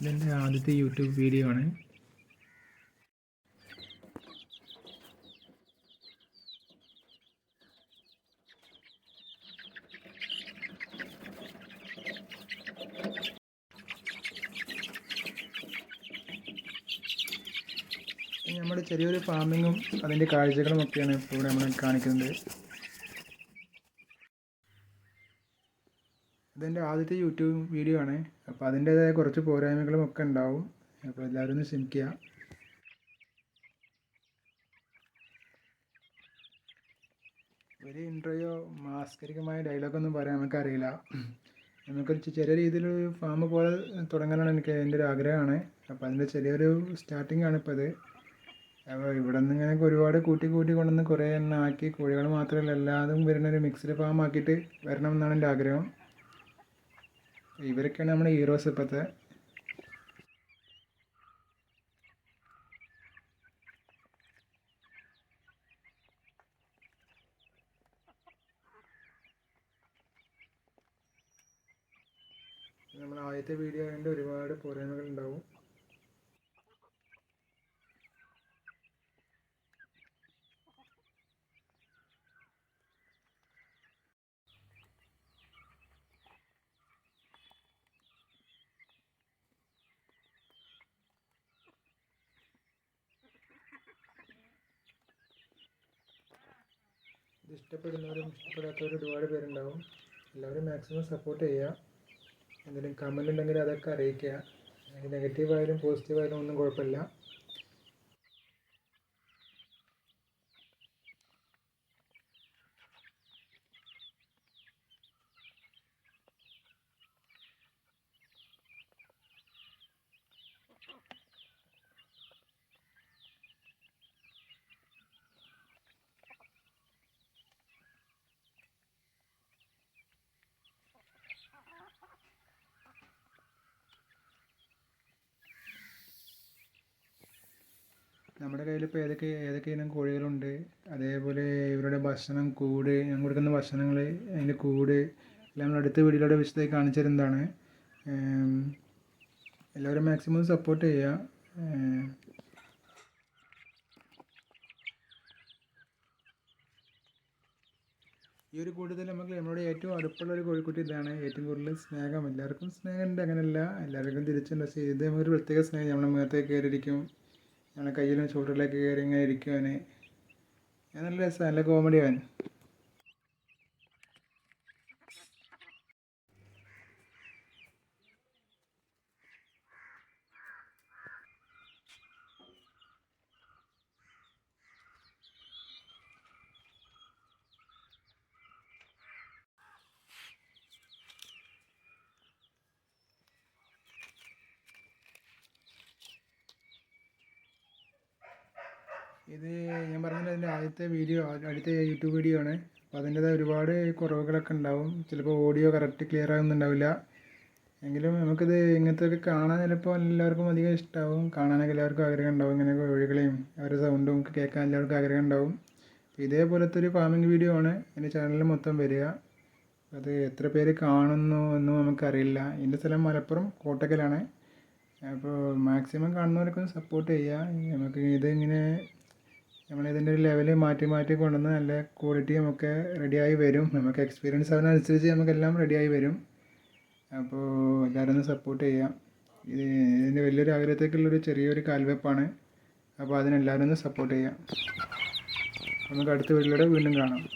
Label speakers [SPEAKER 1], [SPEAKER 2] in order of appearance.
[SPEAKER 1] ഇതെന്റെ ആദ്യത്തെ YouTube video ആണ്. നമ്മുടെ ചെറിയൊരു ഫാമിങ്ങും അതിന്റെ കാഴ്ചകളും ഒക്കെയാണ് ഇപ്പോൾ ഇവിടെ നമ്മൾ കാണിക്കുന്നത്. ഇതെന്റെ ആദ്യത്തെ യൂട്യൂബ് വീഡിയോ ആണ്. അപ്പോൾ അതിന്റേതായ കുറച്ച് പോരായ്മകളും ഒക്കെ ഉണ്ടാവും. അപ്പോൾ എല്ലാവരും ഒന്ന് ക്ഷമിക്കുക ഒരു ഇൻട്രോയോ മാസ്കരികമായ ഡയലോഗൊന്നും പറയാൻ നമുക്കറിയില്ല. നമുക്കൊരു ചെറിയ രീതിയിലൊരു ഫാം പോലെ തുടങ്ങാനാണ് എനിക്ക് എന്റെ ഒരു ആഗ്രഹമാണ്. അപ്പോൾ അതിന്റെ ചെറിയൊരു സ്റ്റാർട്ടിംഗ് ആണ് ഇപ്പോൾ ഇത്. അപ്പോൾ ഇവിടെ നിന്ന് ഇങ്ങനെ ഒരുപാട് കൂട്ടി കൂട്ടി കൊണ്ടുവന്ന് കുറേ എണ്ണം ആക്കി കോഴികൾ മാത്രമല്ല എല്ലാതും വരുന്ന ഒരു മിക്സ്ഡ് ഫാം ആക്കിയിട്ട് വരണം എന്നാണ് എന്റെ ആഗ്രഹം. ഇവരൊക്കെയാണ് നമ്മുടെ ഹീറോസ് ഇപ്പോഴത്തെ നമ്മൾ ആദ്യത്തെ വീഡിയോ ആയതുകൊണ്ട് ഒരുപാട് പോരായ്മകൾ ഉണ്ടാവും. ഇത് ഇഷ്ടപ്പെടുന്നവരും ഇഷ്ടപ്പെടാത്തവരും ഒരുപാട് പേരുണ്ടാവും. എല്ലാവരും മാക്സിമം സപ്പോർട്ട് ചെയ്യുക. എന്തെങ്കിലും കമന്റ് ഉണ്ടെങ്കിൽ അതൊക്കെ അറിയിക്കുക. നെഗറ്റീവായാലും നെഗറ്റീവ് ആയാലും പോസിറ്റീവ് ആയാലും ഒന്നും കുഴപ്പമില്ല. നമ്മുടെ കയ്യിൽ ഇപ്പോൾ ഏതൊക്കെ ഏതൊക്കെ ഇനം കോഴികളുണ്ട്? അതേപോലെ ഇവരുടെ ഭക്ഷണം കൂട് ഞാൻ കൊടുക്കുന്ന ഭക്ഷണങ്ങൾ അതിന്റെ കൂട് എല്ലാം നമ്മൾ അടുത്ത വീഡിയോയിലൂടെ വിശദമായി കാണിച്ചു തരുന്നതാണ് എല്ലാവരും മാക്സിമം സപ്പോർട്ട് ചെയ്യുക. ഈ ഒരു കൂട്ടത്തിൽ നമുക്ക് നമ്മളോട് ഏറ്റവും അടുപ്പുള്ള ഒരു കോഴിക്കുട്ടി ഇതാണ്. ഏറ്റവും കൂടുതൽ സ്നേഹം. എല്ലാവർക്കും സ്നേഹമുണ്ട്. അങ്ങനെയല്ല എല്ലാവർക്കും തിരിച്ചുണ്ട് പക്ഷേ ഇത് ഒരു പ്രത്യേക സ്നേഹം. നമ്മുടെ മുഖത്തേക്ക് കയറിയിരിക്കും. നമ്മുടെ കയ്യിലും ഷോൾഡറിലേക്ക് കയറി ഇങ്ങനെ ഇരിക്കുവാൻ ഞാൻ നല്ല രസമാണ്. നല്ല കോമഡി ഇത് ഞാൻ പറഞ്ഞത് എന്റെ ആദ്യത്തെ വീഡിയോ അടുത്ത യൂട്യൂബ് വീഡിയോ ആണ്. അപ്പോൾ അതിന്റെതായ ഒരുപാട് കുറവുകളൊക്കെ ഉണ്ടാവും. ചിലപ്പോൾ ഓഡിയോ കറക്റ്റ് ക്ലിയർ ആകുന്നുണ്ടാവില്ല. എങ്കിലും നമുക്കിത് ഇങ്ങനത്തെ ഒക്കെ കാണാൻ ചിലപ്പോൾ എല്ലാവർക്കും അധികം ഇഷ്ടമാവും കാണാനൊക്കെ എല്ലാവർക്കും ആഗ്രഹം ഉണ്ടാവും. ഇങ്ങനെയൊക്കെ ഒഴികളെയും അവരുടെ സൗണ്ടും ഒക്കെ കേൾക്കാൻ എല്ലാവർക്കും ആഗ്രഹം ഉണ്ടാവും. ഇതേപോലത്തെ ഒരു ഫാമിംഗ് വീഡിയോ ആണ് എന്റെ ചാനലിൽ മൊത്തം വരിക. അത് എത്ര പേര് കാണുന്നു എന്നും നമുക്കറിയില്ല. എന്റെ സ്ഥലം മലപ്പുറം കോട്ടക്കലാണ്. അപ്പോൾ മാക്സിമം കാണുന്നവരൊക്കെ ഒന്ന് സപ്പോർട്ട് ചെയ്യുക. നമുക്ക് ഇതിങ്ങനെ നമ്മളിതിന്റെ ഒരു ലെവൽ മാറ്റി മാറ്റി കൊണ്ടുവന്ന് നല്ല ക്വാളിറ്റി നമുക്ക് റെഡിയായി വരും. നമുക്ക് എക്സ്പീരിയൻസ് ആവുന്നതനുസരിച്ച് നമുക്കെല്ലാം റെഡിയായി വരും. അപ്പോൾ എല്ലാവരും ഒന്ന് സപ്പോർട്ട് ചെയ്യാം. ഇത് ഇതിന്റെ വലിയൊരു ആഗ്രഹത്തേക്കുള്ളൊരു ചെറിയൊരു കാൽവെപ്പാണ്. അപ്പോൾ അതിനെല്ലാവരും ഒന്ന് സപ്പോർട്ട് ചെയ്യാം. നമുക്ക് അടുത്ത വീട്ടിലൂടെ വീണ്ടും കാണാം.